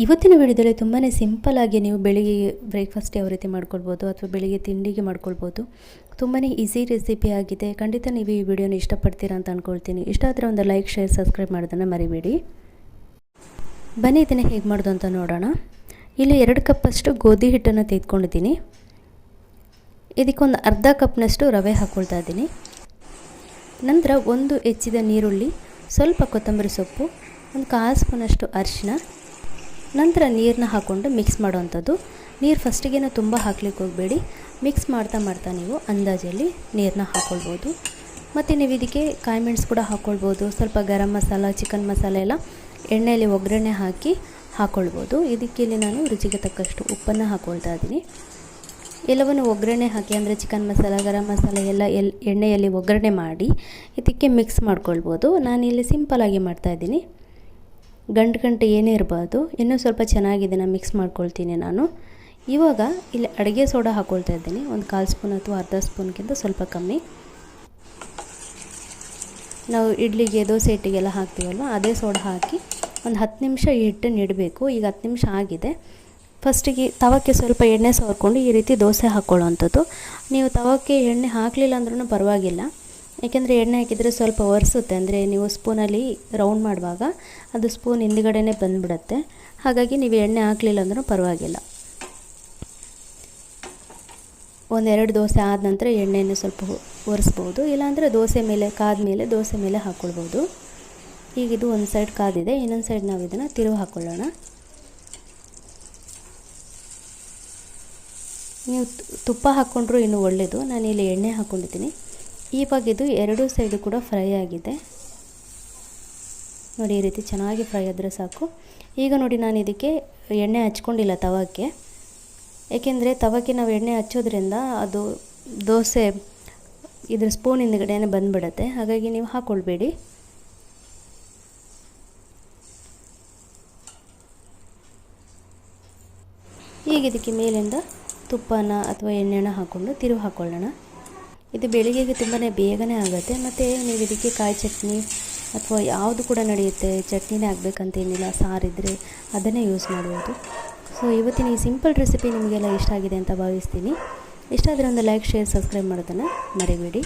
ಇವತ್ತಿನ ವಿಡಿಯೋದಲ್ಲಿ ತುಂಬಾ ಸಿಂಪಲ್ಲಾಗಿ ನೀವು ಬೆಳಿಗ್ಗೆ ಬ್ರೇಕ್ಫಾಸ್ಟ್ ಯಾವ ರೀತಿ ಮಾಡ್ಕೊಳ್ಬೋದು ಅಥವಾ ಬೆಳಿಗ್ಗೆ ತಿಂಡಿಗೆ ಮಾಡ್ಕೊಳ್ಬೋದು. ತುಂಬಾ ಈಸಿ ರೆಸಿಪಿ ಆಗಿದೆ. ಖಂಡಿತ ನೀವು ಈ ವಿಡಿಯೋನ ಇಷ್ಟಪಡ್ತೀರಾ ಅಂತ ಅಂದ್ಕೊಳ್ತೀನಿ ಇಷ್ಟ ಆದರೆ ಒಂದು ಲೈಕ್, ಶೇರ್, ಸಬ್ಸ್ಕ್ರೈಬ್ ಮಾಡೋದನ್ನು ಮರಿಬೇಡಿ. ಬನ್ನಿ, ಇದನ್ನು ಹೇಗೆ ಮಾಡೋದು ಅಂತ ನೋಡೋಣ. ಇಲ್ಲಿ ಎರಡು ಕಪ್ಪಷ್ಟು ಗೋಧಿ ಹಿಟ್ಟನ್ನು ತೆಗೆದುಕೊಂಡಿದ್ದೀನಿ. ಇದಕ್ಕೊಂದು ಅರ್ಧ ಕಪ್ನಷ್ಟು ರವೆ ಹಾಕ್ಕೊಳ್ತಾ ಇದ್ದೀನಿ. ನಂತರ ಒಂದು ಹೆಚ್ಚಿದ ನೀರುಳ್ಳಿ, ಸ್ವಲ್ಪ ಕೊತ್ತಂಬರಿ ಸೊಪ್ಪು, ಒಂದು ಕಾಲು ಸ್ಪೂನಷ್ಟು ಅರಿಶಿನ ನಂತರ ನೀರನ್ನ ಹಾಕ್ಕೊಂಡು ಮಿಕ್ಸ್ ಮಾಡೋವಂಥದ್ದು. ನೀರು ಫಸ್ಟಿಗೇನು ತುಂಬ ಹಾಕ್ಲಿಕ್ಕೆ ಹೋಗಬೇಡಿ. ಮಿಕ್ಸ್ ಮಾಡ್ತಾ ಮಾಡ್ತಾ ನೀವು ಅಂದಾಜಲ್ಲಿ ನೀರನ್ನ ಹಾಕ್ಕೊಳ್ಬೋದು ಮತ್ತು ನೀವು ಇದಕ್ಕೆ ಕಾಯಿಮೆಣ್ಸು ಕೂಡ ಹಾಕ್ಕೊಳ್ಬೋದು ಸ್ವಲ್ಪ ಗರಂ ಮಸಾಲ ಚಿಕನ್ ಮಸಾಲೆ ಎಲ್ಲ ಎಣ್ಣೆಯಲ್ಲಿ ಒಗ್ಗರಣೆ ಹಾಕಿ ಹಾಕ್ಕೊಳ್ಬೋದು ಇದಕ್ಕೆ ಇಲ್ಲಿ ನಾನು ರುಚಿಗೆ ತಕ್ಕಷ್ಟು ಉಪ್ಪನ್ನು ಹಾಕ್ಕೊಳ್ತಾ ಇದ್ದೀನಿ. ಎಲ್ಲವನ್ನು ಒಗ್ಗರಣೆ ಹಾಕಿ ಅಂದರೆ ಚಿಕನ್ ಮಸಾಲ, ಗರಂ ಮಸಾಲೆ ಎಲ್ಲ ಎಲ್ ಎಣ್ಣೆಯಲ್ಲಿ ಒಗ್ಗರಣೆ ಮಾಡಿ ಇದಕ್ಕೆ ಮಿಕ್ಸ್ ಮಾಡ್ಕೊಳ್ಬೋದು. ನಾನಿಲ್ಲಿ ಸಿಂಪಲಾಗಿ ಮಾಡ್ತಾಯಿದ್ದೀನಿ ಗಂಟು ಗಂಟು ಏನೇ ಇರಬಾರ್ದು, ಇನ್ನೂ ಸ್ವಲ್ಪ ಚೆನ್ನಾಗಿ ಇದನ್ನು ಮಿಕ್ಸ್ ಮಾಡ್ಕೊಳ್ತೀನಿ ನಾನು. ಇವಾಗ ಇಲ್ಲಿ ಅಡುಗೆ ಸೋಡಾ ಹಾಕ್ಕೊಳ್ತಾ ಇದ್ದೀನಿ. ಒಂದು ಕಾಲು ಸ್ಪೂನ್ ಅಥವಾ ಅರ್ಧ ಸ್ಪೂನ್ಗಿಂತ ಸ್ವಲ್ಪ ಕಮ್ಮಿ. ನಾವು ಇಡ್ಲಿಗೆ, ದೋಸೆ ಇಟ್ಟಿಗೆಲ್ಲ ಹಾಕ್ತೀವಲ್ವ, ಅದೇ ಸೋಡಾ ಹಾಕಿ ಒಂದು ಹತ್ತು ನಿಮಿಷ ಹಿಟ್ಟನ್ನು ಇಡಬೇಕು. ಈಗ ಹತ್ತು ನಿಮಿಷ ಆಗಿದೆ. ಫಸ್ಟಿಗೆ ತವಕ್ಕೆ ಸ್ವಲ್ಪ ಎಣ್ಣೆ ಸವರ್ಕೊಂಡು ಈ ರೀತಿ ದೋಸೆ ಹಾಕ್ಕೊಳ್ಳೋವಂಥದ್ದು ನೀವು ತವಕ್ಕೆ ಎಣ್ಣೆ ಹಾಕಲಿಲ್ಲ ಅಂದ್ರೂ ಪರವಾಗಿಲ್ಲ. ಏಕೆಂದರೆ ಎಣ್ಣೆ ಹಾಕಿದರೆ ಸ್ವಲ್ಪ ಒರೆಸುತ್ತೆ, ಅಂದರೆ ನೀವು ಸ್ಪೂನಲ್ಲಿ ರೌಂಡ್ ಮಾಡುವಾಗ ಅದು ಸ್ಪೂನ್ ಹಿಂದ್ಗಡೆನೇ ಬಂದುಬಿಡುತ್ತೆ. ಹಾಗಾಗಿ ನೀವು ಎಣ್ಣೆ ಹಾಕಲಿಲ್ಲ ಅಂದ್ರೂ ಪರವಾಗಿಲ್ಲ. ಒಂದೆರಡು ದೋಸೆ ಆದ ನಂತರ ಎಣ್ಣೆಯನ್ನು ಸ್ವಲ್ಪ ಒರೆಸ್ಬೋದು. ಇಲ್ಲಾಂದರೆ ದೋಸೆ ಮೇಲೆ, ಕಾದ ಮೇಲೆ ದೋಸೆ ಮೇಲೆ ಹಾಕ್ಕೊಳ್ಬೋದು. ಈಗ ಇದು ಒಂದು ಸೈಡ್ ಕಾದಿದೆ, ಇನ್ನೊಂದು ಸೈಡ್ ನಾವು ಇದನ್ನು ತಿರುವು ಹಾಕ್ಕೊಳ್ಳೋಣ ನೀವು ತುಪ್ಪ ಹಾಕ್ಕೊಂಡ್ರೂ ಇನ್ನೂ ಒಳ್ಳೆಯದು ಇಲ್ಲಿ ಎಣ್ಣೆ ಹಾಕ್ಕೊಂಡಿದ್ದೀನಿ ಇವಾಗ ಇದು ಎರಡೂ ಸೈಡು ಕೂಡ ಫ್ರೈ ಆಗಿದೆ. ನೋಡಿ, ಈ ರೀತಿ ಚೆನ್ನಾಗಿ ಫ್ರೈ ಆದರೆ ಸಾಕು. ಈಗ ನೋಡಿ, ನಾನು ಇದಕ್ಕೆ ಎಣ್ಣೆ ಹಚ್ಕೊಂಡಿಲ್ಲ ತವಕ್ಕೆ. ಏಕೆಂದರೆ ತವಕ್ಕೆ ನಾವು ಎಣ್ಣೆ ಹಚ್ಚೋದ್ರಿಂದ ಅದು ದೋಸೆ ಇದ್ರ ಸ್ಪೂನ್ ಹಿಂದ್ಗಡೆನೇ ಬಂದುಬಿಡತ್ತೆ. ಹಾಗಾಗಿ ನೀವು ಹಾಕ್ಕೊಳ್ಬೇಡಿ ಈಗ ಇದಕ್ಕೆ ಮೇಲಿಂದ ತುಪ್ಪನ ಅಥವಾ ಎಣ್ಣೆನ ಹಾಕ್ಕೊಂಡು ತಿರುವು ಹಾಕ್ಕೊಳ್ಳೋಣ ಇದು ಬೆಳಿಗ್ಗೆಗೆ ತುಂಬಾ ಬೇಗನೆ ಆಗುತ್ತೆ. ಮತ್ತು ನೀವು ಇದಕ್ಕೆ ಕಾಯಿ ಚಟ್ನಿ ಅಥವಾ ಯಾವುದು ಕೂಡ ನಡೆಯುತ್ತೆ, ಚಟ್ನಿನೇ ಆಗಬೇಕಂತೇನಿಲ್ಲ ಸಾರಿದ್ದರೆ ಅದನ್ನೇ ಯೂಸ್ ಮಾಡ್ಬೋದು. ಸೊ ಇವತ್ತಿನ ಈ ಸಿಂಪಲ್ ರೆಸಿಪಿ ನಿಮಗೆಲ್ಲ ಇಷ್ಟ ಆಗಿದೆ ಅಂತ ಭಾವಿಸ್ತೀನಿ. ಇಷ್ಟ ಆದರೆ ಒಂದು ಲೈಕ್ ಶೇರ್ ಸಬ್ಸ್ಕ್ರೈಬ್ ಮಾಡೋದನ್ನು ಮರಿಬೇಡಿ.